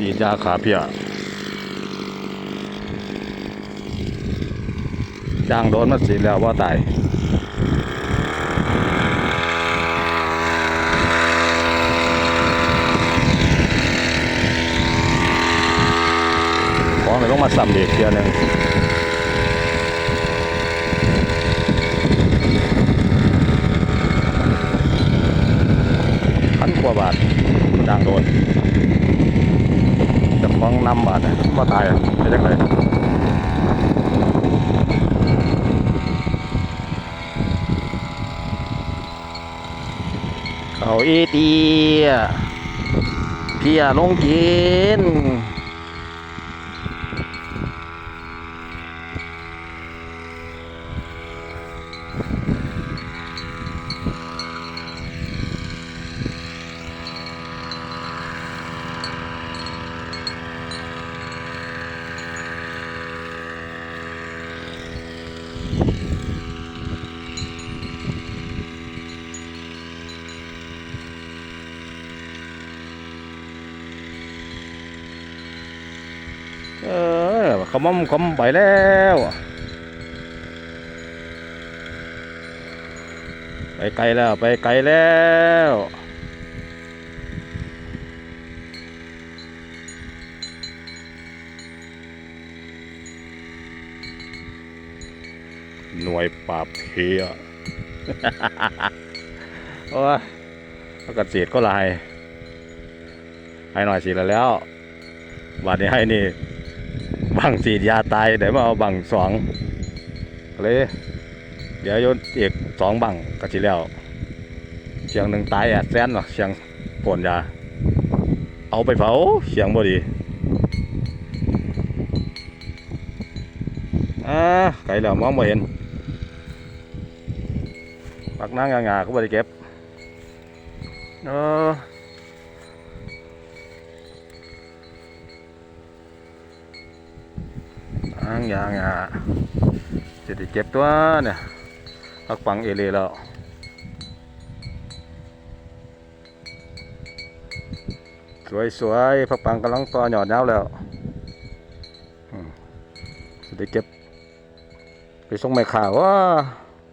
ฉีดยาขาเพียจ้างโดนมาสีแล้วว่าตายของเลยต้องมาซ้ำอีกเทียหนึงพันกว่าบาทจ้างโดน ก้องนำบาดเนี่ยว่าตายอะไปจังเลยเขาอีเตียเพียลงกิน เออขมมขมไปแล้วไปไกลแล้วไปไกลแล้วหน่วยปราบเพียโอ้ยแล้วกเสียดก็ลาย ให้หน่อยสิแล้วแล้ววันนี้ให้นี่ บังสีดยาตายเดี๋ยวมาเอาบังสองเลยเดี๋ยวโยนอีกสองบังก็สิแล้วเสียงหนึ่งตายแอดแซนหรอเสียงผลยา เอาไปเผาเสียงบ่ดีอ่าไกลแล้วมองบ่เห็นปักนางงาๆก็บ่ได้เก็บเออางยางอะจะได้เก็บตัวเนี่ยพักปังเอเลแล้วสวยสวยๆพักปังกำลังต่อหยอดยาวแล้วจะได้เก็บไปส่งไม่ข่าวว่า